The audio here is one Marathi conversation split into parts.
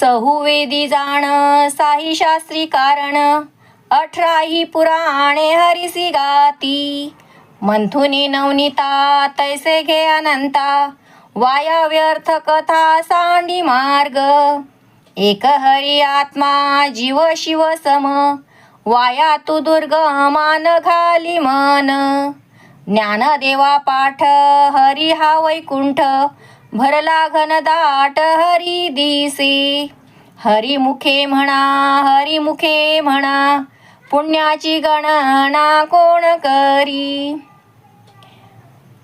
चहुवेदी जाण साही शास्त्री कारण. अठराही पुराणे हरिसी गाती. मंथुनी नवनीता तैसे घे अनंता. वाया व्यर्थ कथा सांडी मार्ग. एक हरी आत्मा जीव शिव सम. वाया तू दुर्गमान घाली मन. ज्ञानदेवा पाठ हरी हा वैकुंठ. भरला घनदाट हरी दिसी. हरी मुखे म्हणा हरी मुखे म्हणा पुण्याची गणना कोण करी?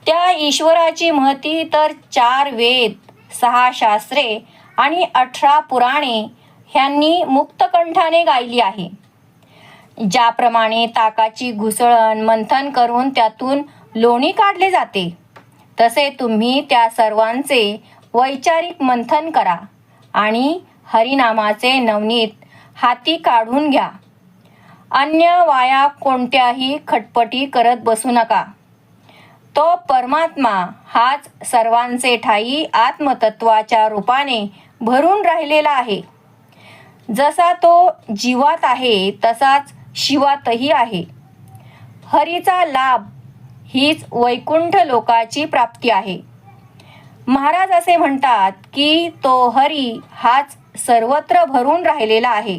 त्या ईश्वराची महती तर चार वेद सहा शास्त्रे आणि अठरा पुराणे ह्यांनी मुक्तकंठाने गायली आहे. ज्याप्रमाणे ताकाची घुसळण मंथन करून त्यातून लोणी काढले जाते. तसे तुम्ही त्या सर्वांचे वैचारिक मंथन करा आणि हरिनामाचे नवनीत हाती काढून घ्या. अन्य वाया कोणत्याही खटपटी करत बसू नका. तो परमात्मा हाच सर्वांचे ठाई आत्मतत्वाच्या रूपाने भरून राहिलेला आहे. जसा तो जीवात आहे तसाच शिवातही आहे. हरीचा लाभ हीच वैकुंठ लोकाची प्राप्ती आहे. महाराज असे म्हणतात की तो हरी हाच सर्वत्र भरून राहिलेला आहे.